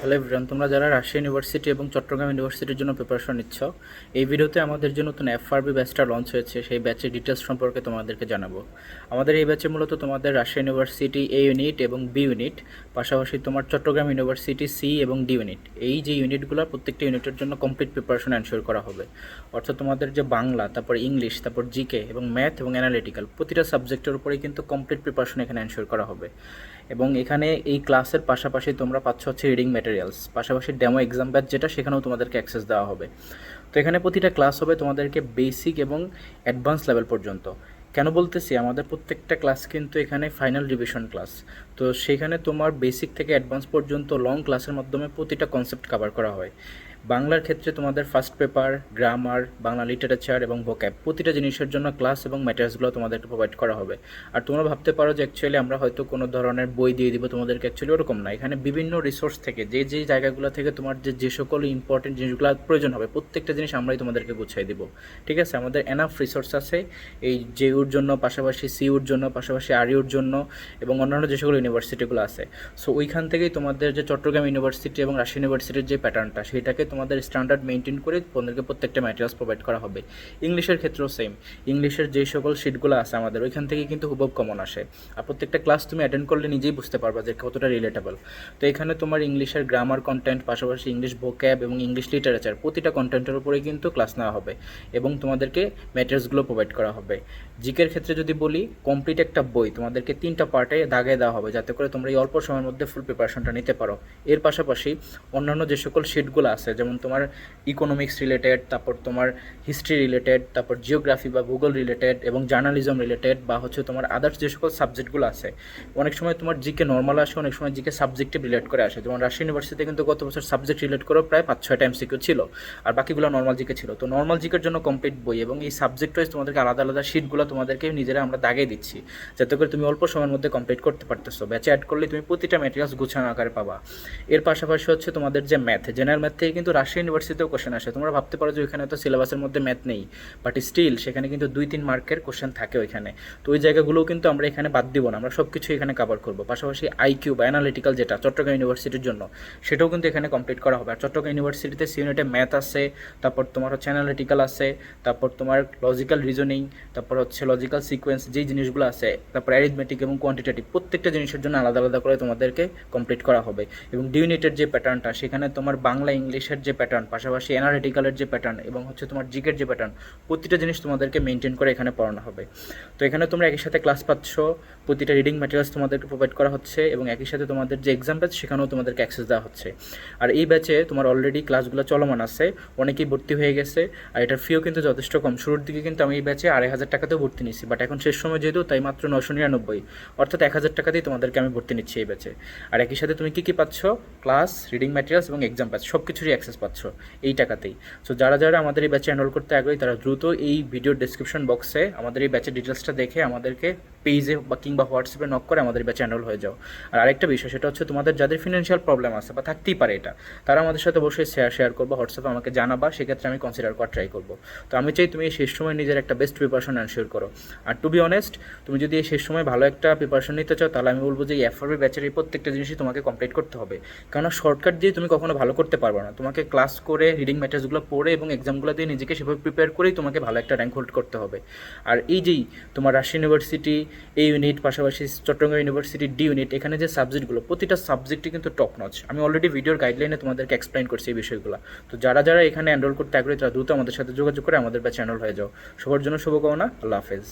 Hello everyone তোমরা যারা Rajshahi university এবং চট্টগ্রাম ইউনিভার্সিটির জন্য প্রিপারেশন নিচ্ছ, এই ভিডিওতে আমাদের যে নতুন এফআরবি ব্যাচটা লঞ্চ হয়েছে, সেই ব্যাচের ডিটেলস সম্পর্কে তোমাদেরকে জানাব। আমাদের এই ব্যাচে মূলত তোমাদের রাজশাহী ইউনিভার্সিটি এ ইউনিট এবং বি ইউনিট পাশাপাশি তোমার চট্টগ্রাম ইউনিভার্সিটি সি এবং ডি ইউনিট এই যে ইউনিটগুলো প্রত্যেকটা ইউনিটের জন্য কমপ্লিট প্রিপারেশন এনশিওর করা হবে। অর্থাৎ তোমাদের যে বাংলা, তারপর ইংলিশ তারপর জিকে এবং ম্যাথ এবং অ্যানালিটিক্যাল প্রতিটা সাবজেক্টের উপরেই কিন্তু কমপ্লিট প্রিপারেশন এখানে এনশিওর করা হবে। এবং এখানে এই ক্লাসের পাশাপাশি তোমরা পাচ্ছ হচ্ছে রিডিং ম্যাটেরিয়ালস পাশাপাশি ডেমো এক্সাম ব্যাচ যেটা সেখানেও তোমাদেরকে অ্যাক্সেস দেওয়া হবে। তো এখানে প্রতিটা ক্লাস হবে তোমাদেরকে বেসিক এবং অ্যাডভান্স লেভেল পর্যন্ত। কেন বলতেছি? আমাদের প্রত্যেকটা ক্লাস কিন্তু এখানে ফাইনাল রিভিশন ক্লাস তো সেখানে তোমার বেসিক থেকে অ্যাডভান্স পর্যন্ত লং ক্লাসের মাধ্যমে প্রতিটা কনসেপ্ট কভার করা হয়। বাংলার ক্ষেত্রে তোমাদের first paper grammar Bangla literature এবং ভোক্যাব প্রতিটা জিনিসের জন্য ক্লাস এবং ম্যাটেরিয়ালসগুলো তোমাদেরকে প্রোভাইড করা হবে। আর তোমরা ভাবতে পারো যে অ্যাকচুয়ালি আমরা হয়তো কোনো ধরনের বই দিয়ে দিব, তোমাদেরকে অ্যাকচুয়ালি ওরকম না। এখানে বিভিন্ন রিসোর্স থেকে, যে যে জায়গাগুলো থেকে তোমার যে যে সকল ইম্পর্টেন্ট জিনিসগুলো প্রয়োজন হবে, প্রত্যেকটা জিনিস আমরাই তোমাদেরকে গুছিয়ে দিব। ঠিক আছে? আমাদের এনাফ রিসোর্স আছে। এই জেউর জন্য, পাশাপাশি সিউর জন্য, পাশাপাশি আরিউর জন্য এবং অন্যান্য যে সকল ইউনিভার্সিটিগুলো আছে। সো ওইখান থেকেই তোমাদের যে চট্টগ্রাম ইউনিভার্সিটি এবং রাজশাহী ইউনিভার্সিটির যে প্যাটার্নটা সেটাকে তোমাদের স্ট্যান্ডার্ড মেনটেন করে তোমাদেরকে প্রত্যেকটা ম্যাটেরিয়ালস প্রোভাইড করা হবে। ইংলিশের ক্ষেত্রেও সেম ইংলিশের যে সকল শিটগুলো আছে আমাদের, ওইখান থেকে কিন্তু হুবব কমন আসে। আর প্রত্যেকটা ক্লাস তুমি অ্যাটেন্ড করলে নিজেই বুঝতে পারবা যে কতটা রিলেটেবল তো এখানে তোমার ইংলিশের গ্রামার কন্টেন্ট পাশাপাশি ইংলিশ ভোক্যাব এবং ইংলিশ লিটারেচার প্রতিটা কন্টেন্টের উপরেই কিন্তু ক্লাস নেওয়া হবে এবং তোমাদেরকে ম্যাটেরিয়ালসগুলো প্রোভাইড করা হবে। জিকের ক্ষেত্রে যদি বলি কমপ্লিট একটা বই তোমাদেরকে তিনটা পার্টে দাগে দেওয়া হবে যাতে করে তোমরা এই অল্প সময়ের মধ্যে ফুল প্রিপারেশনটা নিতে পারো। এর পাশাপাশি অন্যান্য যে সকল শিটগুলো আছে, যেমন তোমার ইকোনমিক্স রিলেটেড তারপর তোমার হিস্ট্রি রিলেটেড তারপর জিওগ্রাফি বা ভূগোল রিলেটেড এবং জার্নালিজম রিলেটেড বা হচ্ছে তোমার আদার্স যে সকল সাবজেক্টগুলো আছে। অনেক সময় তোমার জিকে নর্মাল আসে, অনেক সময় জিকে সাবজেক্টিভ রিলেট করে আসে। যেমন রাজশাহী ইউনিভার্সিটিতে কিন্তু গত বছর সাবজেক্ট রিলেট করেও প্রায় পাঁচ, ছয়টা এমসিকিউ ছিল আর বাকিগুলো নর্মাল জিকে ছিল। তো নর্মাল জিকের জন্য কমপ্লিট বই এবং এই সাবজেক্ট ওয়াইজ তোমাদেরকে আলাদা আলাদা শিটগুলো তোমাদেরকে নিজেরা আমরা দাগিয়ে দিচ্ছি। যাতে করে তুমি অল্প সময়ের মধ্যে কমপ্লিট করতে পারতেছো। ব্যাচে অ্যাড করলে তুমি প্রতিটা ম্যাটেরিয়ালস গুছানো আকারে পাবা। এর পাশাপাশি হচ্ছে তোমাদের যে ম্যাথ জেনারেল ম্যাথ থেকে কিন্তু রাজশাহী ইউনিভার্সিটিতেও কোশ্চেন আসে। তোমরা ভাবতে পারো যে ওইখানে তো সিলেবাসের মধ্যে ম্যাথ নেই বাট স্টিল সেখানে কিন্তু দুই তিন মার্কের কোশ্চেন থাকে ওইখানে। তো ওই জায়গাগুলোও কিন্তু আমরা এখানে বাদ দিব না, আমরা সব কিছু এখানে কভার করব। পাশাপাশি আইকিউ বা অ্যানালিটিক্যাল যেটা চট্টগ্রাম ইউনিভার্সিটির জন্য, সেটাও কিন্তু এখানে কমপ্লিট করা হবে। আর চট্টগ্রাম ইউনিভার্সিটিতে সি ইউনিটে ম্যাথ আছে, তারপর তোমার হচ্ছে অ্যানালিটিক্যাল আছে, তারপর তোমার লজিক্যাল রিজনিং তারপর হচ্ছে লজিক্যাল সিকোয়েন্স যেই জিনিসগুলো আছে, তারপর অ্যারিথমেটিক এবং কোয়ান্টিটেটিভ প্রত্যেকটা জিনিসের জন্য আলাদা আলাদা করে তোমাদেরকে কমপ্লিট করা হবে। এবং ডি ইউনিটের যে প্যাটার্নটা সেখানে তোমার বাংলা ইংলিশের যে প্যাটার্ন পাশাপাশি অ্যানালিটিক্যালের যে প্যাটার্ন এবং হচ্ছে তোমার জিকের যে প্যাটার্ন প্রতিটা জিনিস তোমাদেরকে মেনটেন করে এখানে পড়ানো হবে। তো এখানে তোমরা একই সাথে ক্লাস পাচ্ছ, প্রতিটা রিডিং ম্যাটেরিয়ালস তোমাদেরকে প্রোভাইড করা হচ্ছে এবং একই সাথে তোমাদের যে এক্সাম ব্যাচ সেখানেও তোমাদেরকে অ্যাক্সেস দেওয়া হচ্ছে। আর এই ব্যাচে তোমার অলরেডি ক্লাসগুলো চলমান আছে, অনেকেই ভর্তি হয়ে গেছে, আর এটার ফিও কিন্তু যথেষ্ট কম। শুরুর দিকে কিন্তু আমি এই ব্যাচে আড়াই হাজার টাকাতেও ভর্তি নিচ্ছি বাট এখন শেষ সময় যেহেতু, তাই মাত্র নশো নিরানব্বই। অর্থাৎ এক হাজার টাকাতেই তোমাদেরকে আমি ভর্তি নিচ্ছি এই ব্যাচে আর একই সাথে তুমি কী কী পাচ্ছ? ক্লাস রিডিং ম্যাটেরিয়ালস এবং এক্সাম পাচ্ছ সব কিছুরই অ্যাক্সেস পাচ্ছ এই টাকাতেই। সো যারা যারা আমাদের এই ব্যাচে এনরোল করতে আগ্রহী, তারা দ্রুত এই ভিডিওর ডিসক্রিপশন বক্সে আমাদের এই ব্যাচের ডিটেলসটা দেখে আমাদেরকে পেজে বা কিংবা হোয়াটসঅ্যাপে নক করে আমাদের ব্যাচে এনরোল হয়ে যাও। আর আরেকটা বিষয়, সেটা হচ্ছে তোমাদের যাদের ফিনান্সিয়াল প্রবলেম আছে বা থাকতেই পারে এটা, তারা আমাদের সাথে বসে শেয়ার শেয়ার করব হোয়াটসঅ্যাপে আমাকে জানাবা, সেক্ষেত্রে আমি কনসিডার করার ট্রাই করব। তো আমি চাই তুমি শেষ সময় নিজের একটা বেস্ট প্রিপারেশন এনশিওর করো। আর টু বি অনেস্ট তুমি যদি এই শেষ সময় ভালো একটা প্রিপারেশন নিতে চাও, তাহলে আমি বলব যে এফআরবি ব্যাচের এই প্রত্যেকটা জিনিসই তোমাকে কমপ্লিট করতে হবে। কেননা শর্টকাট দিয়ে তুমি কখনো ভালো করতে পারবে না। তোমাকে ক্লাস করে রিডিং ম্যাটার্সগুলো পড়ে এবং এক্সামগুলো দিয়ে নিজেকে সেভাবে প্রিপেয়ার করেই তোমাকে ভালো একটা র্যাঙ্ক হোল্ড করতে হবে। আর এই যেই তোমার রাজশাহী ইউনিভার্সিটি এই ইউনিট পাশাপাশি চট্টগ্রাম ইউনিভার্সিটি ডি ইউনিট এখানে যে সাবজেক্টগুলো প্রতিটা সাবজেক্টই কিন্তু টপ নচ আমি অলরেডি ভিডিওর গাইডলাইনে তোমাদেরকে এক্সপ্লেন করছি এই বিষয়গুলো। তো যারা যারা এখানে এনরোল করতে আগ্রহী, তারা দ্রুত আমাদের সাথে যোগাযোগ করে আমাদের ব্যাচে এনরোল হয়ে যাও। সবার জন্য শুভকামনা, আল্লাহ হাফেজ।